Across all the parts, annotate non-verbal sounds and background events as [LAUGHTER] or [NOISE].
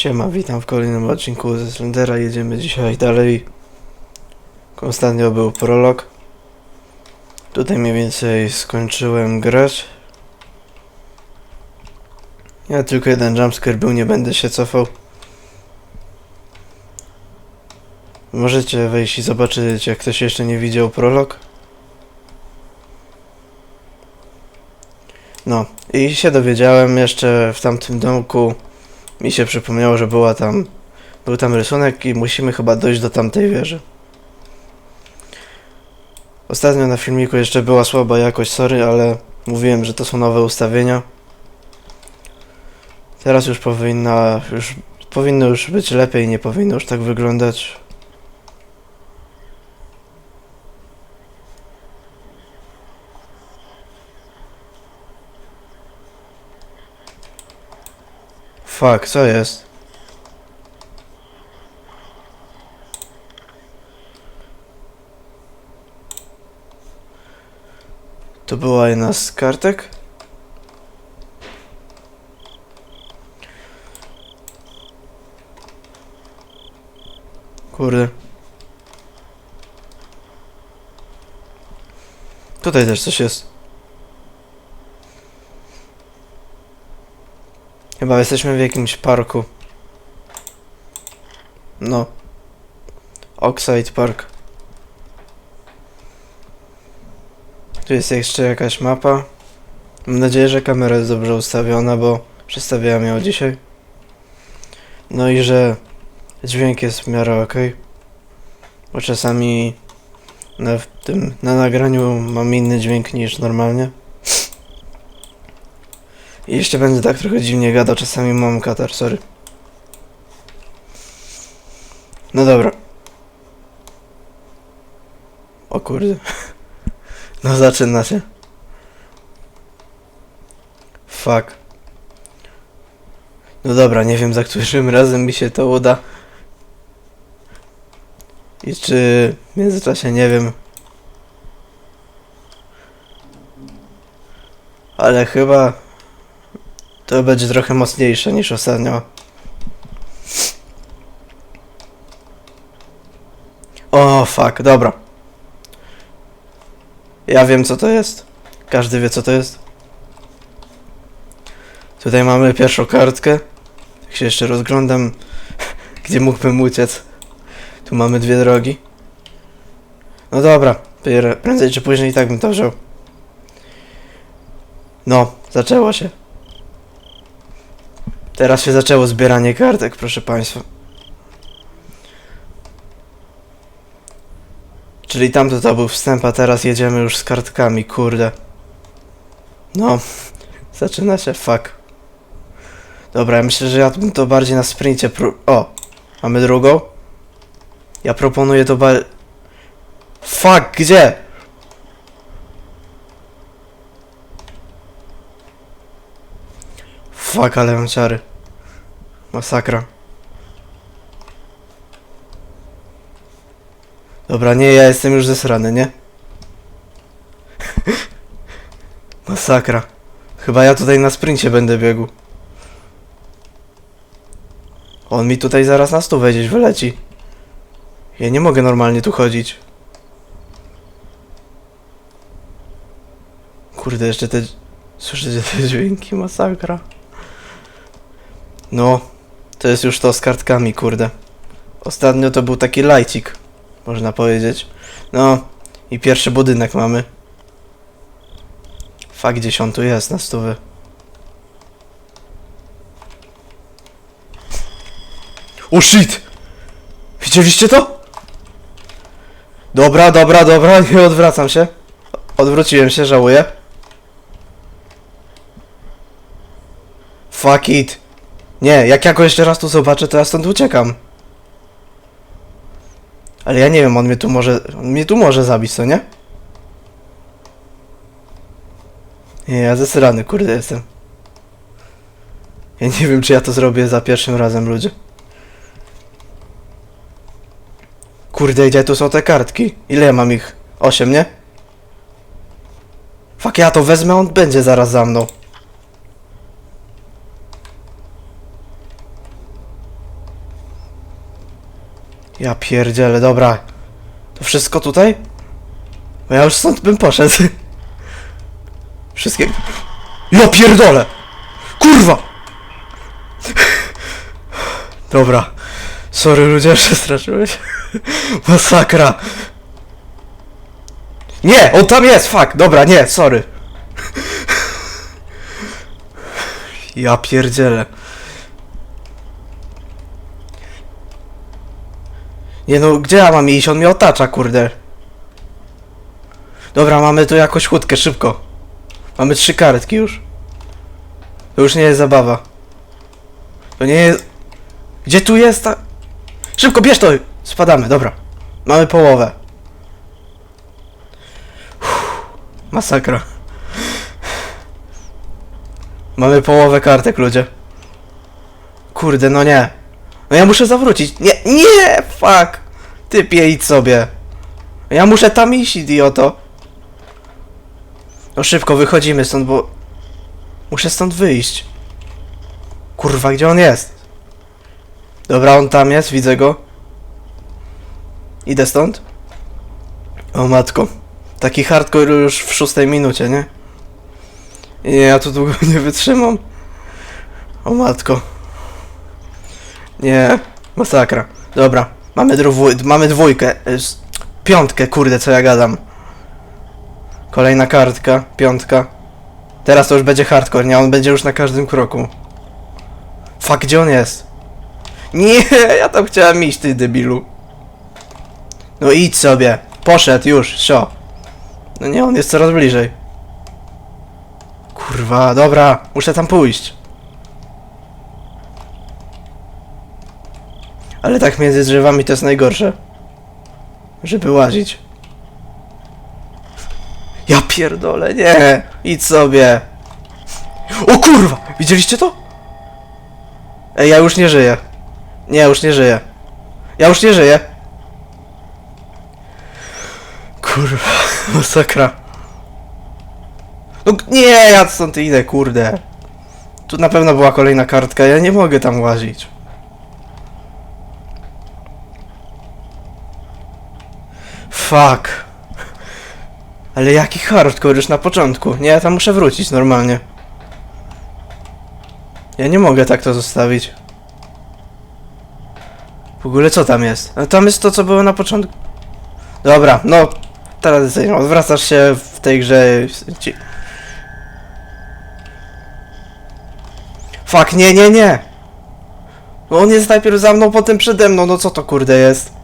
Siema, witam w kolejnym odcinku ze Slendera. Jedziemy dzisiaj dalej. Ostatnio był prolog. Tutaj mniej więcej skończyłem grać. Ja tylko jeden jumpscare był, nie będę się cofał. Możecie wejść i zobaczyć, jak ktoś jeszcze nie widział prolog. No, i się dowiedziałem jeszcze w tamtym domku. Mi się przypomniało, że była tam, był tam rysunek i musimy chyba dojść do tamtej wieży. Ostatnio na filmiku jeszcze była słaba jakość, sorry, ale mówiłem, że to są nowe ustawienia. Teraz już powinna, już powinno już być lepiej, nie powinno już tak wyglądać. Fuck, co jest? To była jedna z kartek? Kurde. Tutaj też coś jest. Chyba jesteśmy w jakimś parku. No. Oxide Park. Tu jest jeszcze jakaś mapa. Mam nadzieję, że kamera jest dobrze ustawiona, bo przestawiałem ją dzisiaj. No i że dźwięk jest w miarę ok. Bo czasami na, tym, na nagraniu mam inny dźwięk niż normalnie. Jeszcze będę tak trochę dziwnie gadał, czasami mam katar, sorry. No dobra. O kurde. [LAUGHS] No zaczyna się. Fuck. No dobra, nie wiem za którym [LAUGHS] razem mi się to uda. I czy w międzyczasie nie wiem. Ale chyba to będzie trochę mocniejsze niż ostatnio. O, fuck, dobra. Ja wiem co to jest. Każdy wie co to jest. Tutaj mamy pierwszą kartkę. Jak się jeszcze rozglądam, [LAUGHS] gdzie mógłbym uciec. Tu mamy dwie drogi. No dobra, prędzej czy później i tak bym to wziął. No, zaczęło się. Teraz się zaczęło zbieranie kartek, proszę Państwa. Czyli tamto to był wstęp, a teraz jedziemy już z kartkami, kurde. No, [LAUGHS] zaczyna się, fuck. Dobra, ja myślę, że ja bym to bardziej na sprincie pró... O, mamy drugą? Ja proponuję to bar... Fuck, gdzie? Fuck, ale mam. Masakra. Dobra, nie, ja jestem już zesrany, nie? [LAUGHS] Masakra. Chyba ja tutaj na sprincie będę biegł. On mi tutaj zaraz na stół wejdzie, wyleci. Ja nie mogę normalnie tu chodzić. Kurde, jeszcze te... Słyszycie te [LAUGHS] dźwięki? Masakra. No, to jest już to z kartkami, kurde. Ostatnio to był taki lajcik, można powiedzieć. No, i pierwszy budynek mamy. Fakt, gdzieś on tu jest, na stówy. O shit! Widzieliście to? Dobra, dobra, dobra, [LAUGHS] nie odwracam się. Odwróciłem się, żałuję. Fuck it. Nie, jak ja go jeszcze raz tu zobaczę, to ja stąd uciekam. Ale ja nie wiem, on mnie tu może, on mnie tu może zabić, co nie? Nie, ja zesrany, kurde jestem. Ja nie wiem, czy ja to zrobię za pierwszym razem, ludzie. Kurde, gdzie tu są te kartki? Ile ja mam ich? Osiem, nie? Fuck, ja to wezmę, on będzie zaraz za mną. Ja pierdzielę, dobra. To wszystko tutaj? Bo ja już stąd bym poszedł. Wszystkie... Ja pierdolę! Kurwa! Dobra. Sorry ludzie, [LAUGHS] przestraszyłeś. Masakra. Nie, on tam jest, fuck. Dobra, nie, sorry. Ja pierdzielę. Nie no, gdzie ja mam iść? On mnie otacza, kurde. Dobra, mamy tu jakąś łódkę, szybko. Mamy trzy kartki już. To już nie jest zabawa. To nie jest... Gdzie tu jest ta... Szybko, bierz to! Spadamy, dobra. Mamy połowę. Uff, masakra. Mamy połowę kartek, ludzie. Kurde, no nie. No ja muszę zawrócić. Nie, nie, fuck. Typie, idź sobie. Ja muszę tam iść, idioto. No szybko, wychodzimy stąd, bo... Muszę stąd wyjść. Kurwa, gdzie on jest? Dobra, on tam jest, widzę go. Idę stąd. O matko. Taki hardcore już w szóstej minucie, nie? Nie, ja tu długo [LAUGHS] nie wytrzymam. O matko. Nie, masakra. Dobra, mamy, dwój, mamy dwójkę. y, Piątkę, kurde, co ja gadam. Kolejna kartka, piątka. Teraz to już będzie hardcore, nie? On będzie już na każdym kroku. Fuck, gdzie on jest? Nie, [LAUGHS] ja tam chciałem iść, ty debilu. No idź sobie. Poszedł już, sio. No nie, on jest coraz bliżej. Kurwa, dobra, muszę tam pójść. Ale tak między drzewami to jest najgorsze. Żeby łazić. Ja pierdolę, nie! Idź sobie. O kurwa! Widzieliście to? Ej, ja już nie żyję. Nie, już nie żyję. Ja już nie żyję. Kurwa, [LAUGHS] masakra. No nie, ja stąd idę, kurde. Tu na pewno była kolejna kartka, ja nie mogę tam łazić. Fuck. Ale jaki hardcore już na początku. Nie, ja tam muszę wrócić normalnie. Ja nie mogę tak to zostawić. W ogóle co tam jest? Tam jest to, co było na początku. Dobra, no. Tradycyjnie, odwracasz się w tej grze. Ci... Fuck, nie, nie, nie! No on jest najpierw za mną, potem przede mną, no co to kurde jest?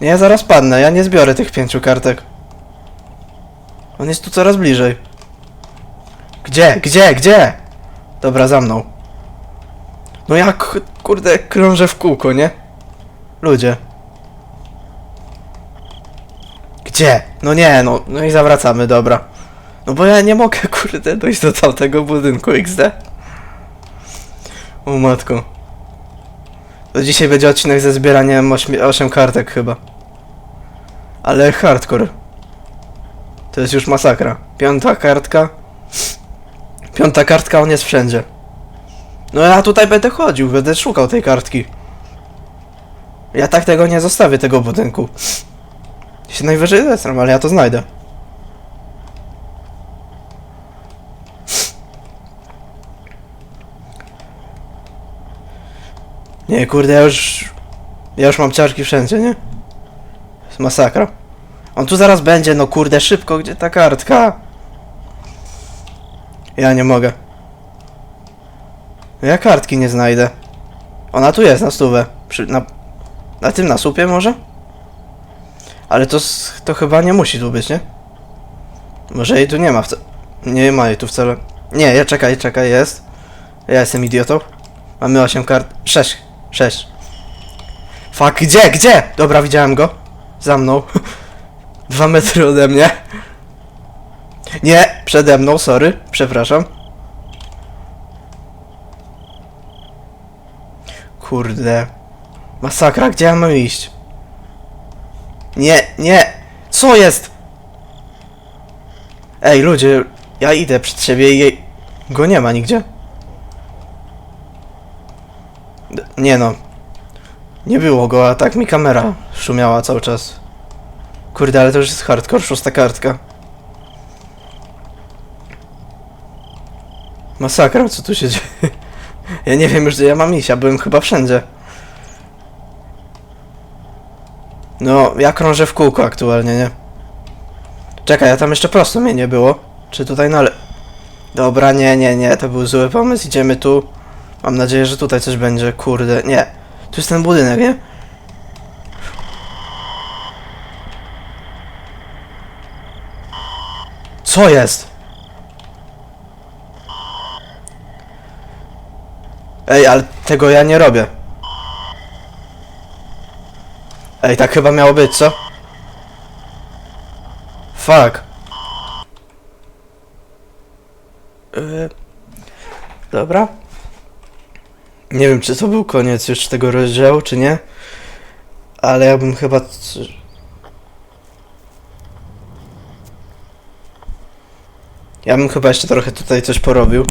Nie, zaraz padnę, ja nie zbiorę tych pięciu kartek. On jest tu coraz bliżej. Gdzie, gdzie, gdzie? Dobra, za mną. No jak, kurde, krążę w kółko, nie? Ludzie. Gdzie? No nie, no, no i zawracamy, dobra. No bo ja nie mogę, kurde, dojść do tamtego budynku XD. O matko. Dzisiaj będzie odcinek ze zbieraniem 8, kartek chyba. Ale hardcore. To jest już masakra. Piąta kartka. Piąta kartka, on jest wszędzie. No ja tutaj będę chodził, będę szukał tej kartki. Ja tak tego nie zostawię, tego budynku. Się najwyżej zesram, ale ja to znajdę. Nie, kurde, ja już... Ja już mam ciarki wszędzie, nie? Jest masakra. On tu zaraz będzie, no kurde, szybko, gdzie ta kartka? Ja nie mogę. Ja kartki nie znajdę. Ona tu jest, na stówę. Przy, na, na tym nasupie może? Ale to, to chyba nie musi tu być, nie? Może jej tu nie ma wcale. Nie ma jej tu wcale. Nie, ja czekaj, czekaj, jest. Ja jestem idiotą. Mamy 8 kart. 6. 6. Fuck, gdzie, gdzie? Dobra, widziałem go. Za mną. [LAUGHS] Dwa metry ode mnie. Nie, przede mną, sorry. Przepraszam. Kurde. Masakra, gdzie ja mam iść? Nie, nie! Co jest? Ej, ludzie, ja idę przed siebie i jej... Go nie ma nigdzie. Nie no. Nie było go, a tak mi kamera szumiała cały czas. Kurde, ale to już jest hardcore, szósta kartka. Masakra, co tu się dzieje? [LAUGHS] Ja nie wiem już, gdzie ja mam iść, ja byłem chyba wszędzie. No, ja krążę w kółko aktualnie, nie? Czekaj, a tam jeszcze prosto mnie nie było. Czy tutaj na le... Dobra, nie, nie, nie, to był zły pomysł, idziemy tu. Mam nadzieję, że tutaj coś będzie, kurde, nie. Tu jest ten budynek, nie? Co jest? Ej, ale tego ja nie robię. Ej, tak chyba miało być, co? Fuck. Yy, dobra. Nie wiem, czy to był koniec już tego rozdziału, czy nie. Ale ja bym chyba... Ja bym chyba jeszcze trochę tutaj coś porobił.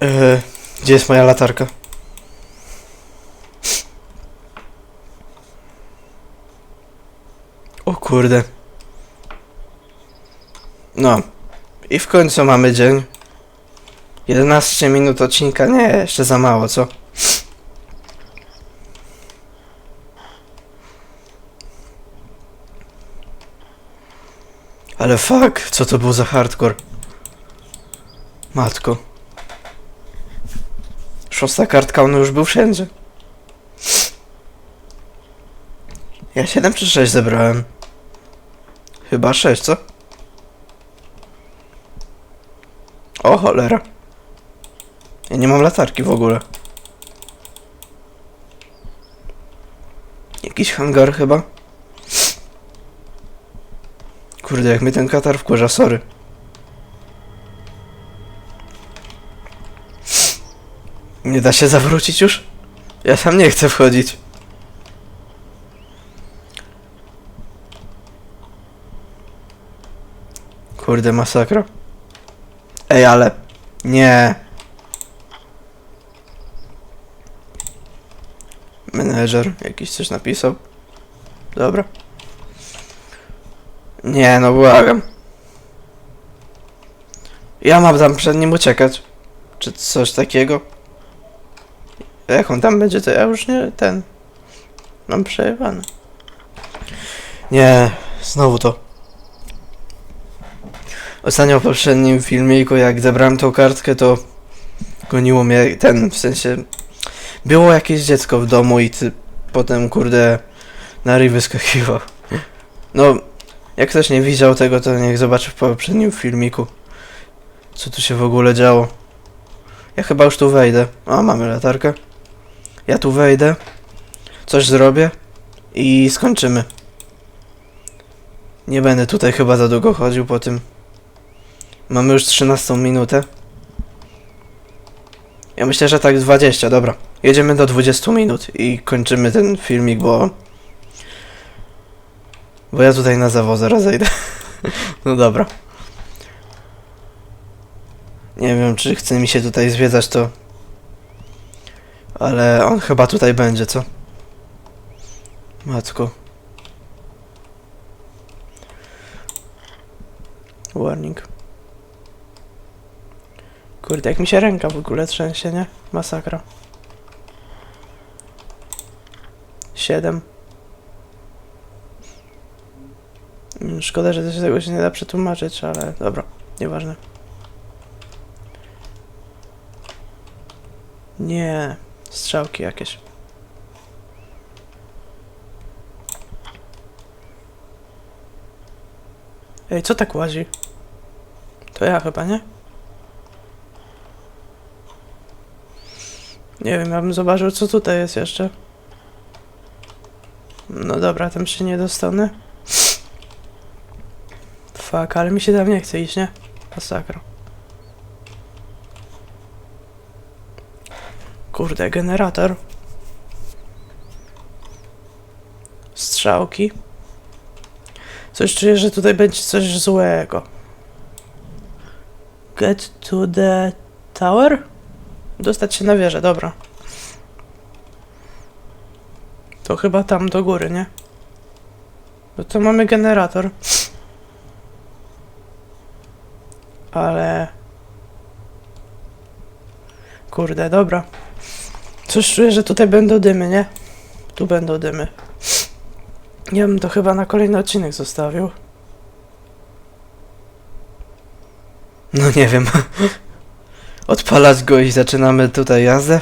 Yy, gdzie jest moja latarka? O kurde. No. I w końcu mamy dzień. 11 minut odcinka? Nie, jeszcze za mało, co? Ale fuck, co to był za hardcore? Matko. Szósta kartka, on już był wszędzie. Ja 7 czy 6 zebrałem? Chyba 6, co? O cholera. Ja nie mam latarki w ogóle. Jakiś hangar chyba? Kurde, jak mnie ten katar wkurza, sorry. Nie da się zawrócić już? Ja sam nie chcę wchodzić. Kurde, masakra. Ej, ale... Nie. Menedżer jakiś coś napisał. Dobra. Nie, no błagam. Ja mam tam przed nim uciekać. Czy coś takiego? Jak on tam będzie, to ja już nie ten. Mam przejebane. Nie, znowu to. Ostatnio w poprzednim filmiku, jak zebrałem tą kartkę, to goniło mnie ten, w sensie... Było jakieś dziecko w domu i ty, potem, kurde, na ryj wyskakiwał. No, jak ktoś nie widział tego, to niech zobaczy w poprzednim filmiku, co tu się w ogóle działo. Ja chyba już tu wejdę. O, mamy latarkę. Ja tu wejdę, coś zrobię i skończymy. Nie będę tutaj chyba za długo chodził po tym. Mamy już 13 minutę. Ja myślę, że tak 20, dobra. Jedziemy do 20 minut i kończymy ten filmik, bo... Bo ja tutaj na zawo zaraz zejdę. [LAUGHS] no dobra. Nie wiem, czy chce mi się tutaj zwiedzać to... Ale on chyba tutaj będzie, co? Matko. Warning. Kurde, jak mi się ręka w ogóle trzęsie, nie? Masakra. Siedem. Mm, Szkoda, że też tego się nie da przetłumaczyć, ale dobra, nieważne. Nie, strzałki jakieś. Ej, co tak łazi? To ja chyba, nie? Nie wiem, ja bym zobaczył, co tutaj jest jeszcze. No dobra, tam się nie dostanę. Fuck, ale mi się tam nie chce iść, nie? Masakra. Kurde, generator. Strzałki. Coś czuję, że tutaj będzie coś złego. Get to the tower? Dostać się na wieżę, dobra. To chyba tam do góry, nie? Bo to mamy generator. Ale... Kurde, dobra. Coś czuję, że tutaj będą dymy, nie? Tu będą dymy. Ja bym to chyba na kolejny odcinek zostawił. No nie wiem. [LAUGHS] Odpalać go i zaczynamy tutaj jazdę.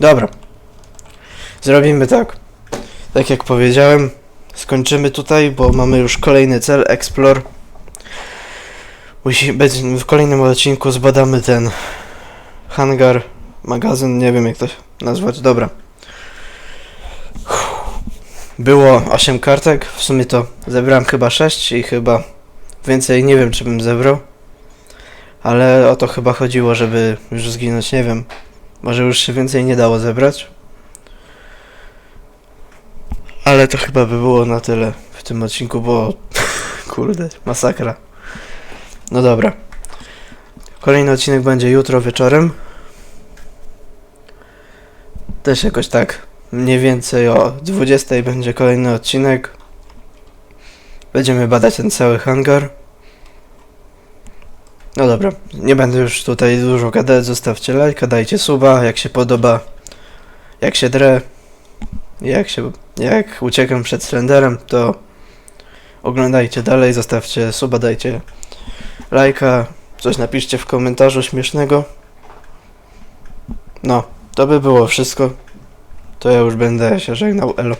Dobra. Zrobimy tak. Tak jak powiedziałem, skończymy tutaj, bo mamy już kolejny cel, Explore. W kolejnym odcinku zbadamy ten hangar, magazyn, nie wiem jak to nazwać, dobra. Było 8 kartek, w sumie to zebrałem chyba 6 i chyba więcej nie wiem czy bym zebrał. Ale o to chyba chodziło, żeby już zginąć, nie wiem. Może już się więcej nie dało zebrać. Ale to chyba by było na tyle w tym odcinku, bo [LAUGHS] kurde, masakra. No dobra. Kolejny odcinek będzie jutro wieczorem. Też jakoś tak mniej więcej o 20 będzie kolejny odcinek. Będziemy badać ten cały hangar. No dobra, nie będę już tutaj dużo gadać, zostawcie lajka, dajcie suba, jak się podoba, jak się drę, jak się, jak uciekam przed Slenderem, to oglądajcie dalej, zostawcie suba, dajcie lajka, coś napiszcie w komentarzu śmiesznego. No, to by było wszystko. To ja już będę się żegnał, elo.